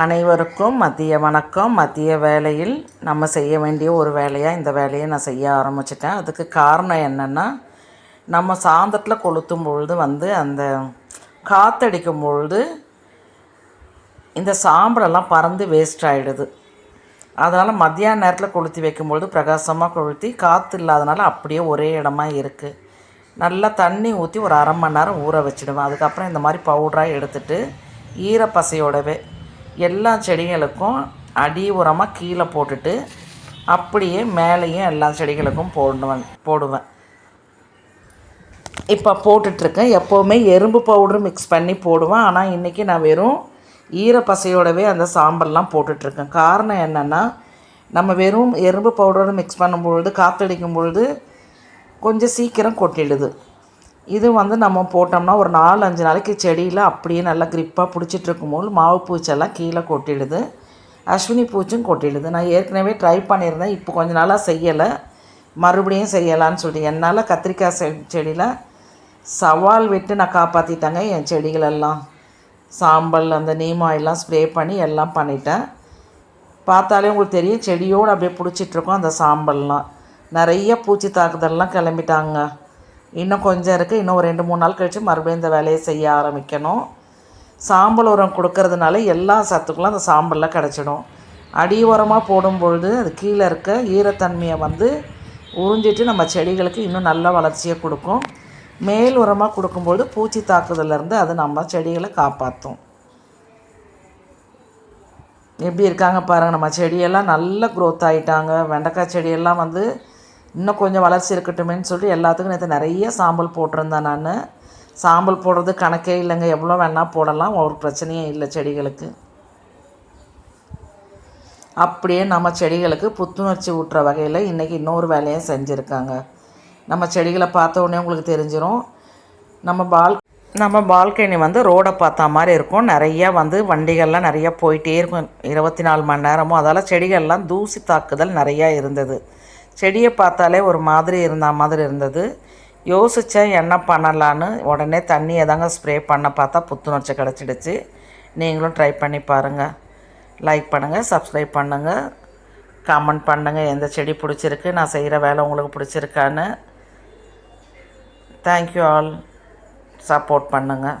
அனைவருக்கும் மதிய வணக்கம். மதிய வேலையில் நம்ம செய்ய வேண்டிய ஒரு வேலையாக இந்த வேலையை நான் செய்ய ஆரம்பிச்சிட்டேன். அதுக்கு காரணம் என்னென்னா நம்ம சாந்தத்தில் கொளுத்தும் பொழுது வந்து அந்த காற்றடிக்கும் பொழுது இந்த சாம்பலெல்லாம் பறந்து வேஸ்ட் ஆகிடுது அதனால் மத்தியான நேரத்தில் கொளுத்தி வைக்கும்பொழுது பிரகாசமாக கொளுத்தி காற்று இல்லாதனால அப்படியே ஒரே இடமா இருக்குது நல்லா தண்ணி ஊற்றி ஒரு அரை மணி நேரம் ஊற வச்சுடுவேன். அதுக்கப்புறம் இந்த மாதிரி பவுடராக எடுத்துகிட்டு ஈரப்பசையோடவே எல்லா செடிகளுக்கும் அடி உரமாக கீழே போட்டுட்டு அப்படியே மேலேயும் எல்லா செடிகளுக்கும் போடுவேன் போடுவேன். இப்போ போட்டுட்ருக்கேன். எப்போவுமே எறும்பு பவுடர் மிக்ஸ் பண்ணி போடுவேன். ஆனால் இன்றைக்கி நான் வெறும் ஈரப்பசையோடவே அந்த சாம்பல்லாம் போட்டுட்ருக்கேன். காரணம் என்னென்னா நம்ம வெறும் எறும்பு பவுடரோடு மிக்ஸ் பண்ணும்பொழுது காற்றடிக்கும் பொழுது கொஞ்சம் சீக்கிரம் கொட்டிடுது. இது வந்து நம்ம போட்டோம்னா ஒரு நாலு அஞ்சு நாளைக்கு செடியில் அப்படியே நல்லா க்ரிப்பாக பிடிச்சிட்டு இருக்கும்போது மாவு பூச்செல்லாம் கீழே கொட்டிடுது. அஸ்வினி பூச்சும் கொட்டிடுது. நான் ஏற்கனவே ட்ரை பண்ணியிருந்தேன். இப்போ கொஞ்ச நாளாக செய்யலை. மறுபடியும் செய்யலான்னு சொல்லிட்டு. என்னால் கத்திரிக்காய் செ செடியில் சவால் விட்டு நான் காப்பாற்றிட்டேங்க என் செடிகளெல்லாம். சாம்பல் அந்த நீமாயெல்லாம் ஸ்ப்ரே பண்ணி எல்லாம் பண்ணிட்டேன். பார்த்தாலே உங்களுக்கு தெரியும். செடியோடு அப்படியே பிடிச்சிட்ருக்கோம் அந்த சாம்பல்லாம். நிறைய பூச்சி தாக்குதல்லாம் கிளம்பிட்டாங்க. இன்னும் கொஞ்சம் இருக்குது இன்னும் ஒரு ரெண்டு மூணு நாள் கழித்து மறுபடியும் இந்த வேலையை செய்ய ஆரம்பிக்கணும். சாம்பல் உரம் கொடுக்கறதுனால எல்லா சத்துக்களும் அந்த சாம்பலில் கிடச்சிடும். அடி உரமாக போடும்பொழுது அது கீழே இருக்க ஈரத்தன்மையை வந்து உறிஞ்சிட்டு நம்ம செடிகளுக்கு இன்னும் நல்ல வளர்ச்சியை கொடுக்கும். மேல் உரமாக கொடுக்கும்பொழுது பூச்சி தாக்குதலேருந்து அது நம்ம செடிகளை காப்பாற்றும். எப்படி இருக்காங்க பாருங்கள் நம்ம செடியெல்லாம் நல்ல க்ரோத் ஆகிட்டாங்க வெண்டைக்காய் செடியெல்லாம் வந்து இன்னும் கொஞ்சம் வளர்ச்சி இருக்கட்டுமேன்னு சொல்லிட்டு எல்லாத்துக்கும் நேற்று நிறைய சாம்பல் போட்டிருந்தேன் நான். சாம்பல் போடுறது கணக்கே இல்லைங்க. எவ்வளோ வேணால் போடலாம். ஒரு பிரச்சனையே இல்லை செடிகளுக்கு. அப்படியே நம்ம செடிகளுக்கு புத்துணர்ச்சி ஊட்டுற வகையில் இன்றைக்கி இன்னொரு வேலையும் செஞ்சுருக்காங்க. நம்ம செடிகளை பார்த்த உடனே உங்களுக்கு தெரிஞ்சிடும் நம்ம பால் நம்ம பால்கனி வந்து ரோடை பார்த்தா மாதிரி இருக்கும். நிறையா வந்து வண்டிகள்லாம் நிறையா போயிட்டே இருக்கும். இருபத்தி நாலு மணி நேரமும். அதால் செடிகள்லாம் தூசி தாக்குதல் நிறையா இருந்தது. செடியை பார்த்தாலே ஒரு மாதிரி இருந்த மாதிரி இருந்தது. யோசித்தேன் என்ன பண்ணலான்னு. உடனே தண்ணியை தாங்க ஸ்ப்ரே பண்ண பார்த்தா புத்துணர்ச்சி கிடச்சிடுச்சு. நீங்களும் ட்ரை பண்ணி பாருங்கள் லைக் பண்ணுங்கள் சப்ஸ்கிரைப் பண்ணுங்கள் கமெண்ட் பண்ணுங்கள் எந்த செடி பிடிச்சிருக்கு நான் செய்கிற வேலை உங்களுக்கு பிடிச்சிருக்கான்னு. தேங்க்யூ ஆல் சப்போர்ட் பண்ணுங்கள்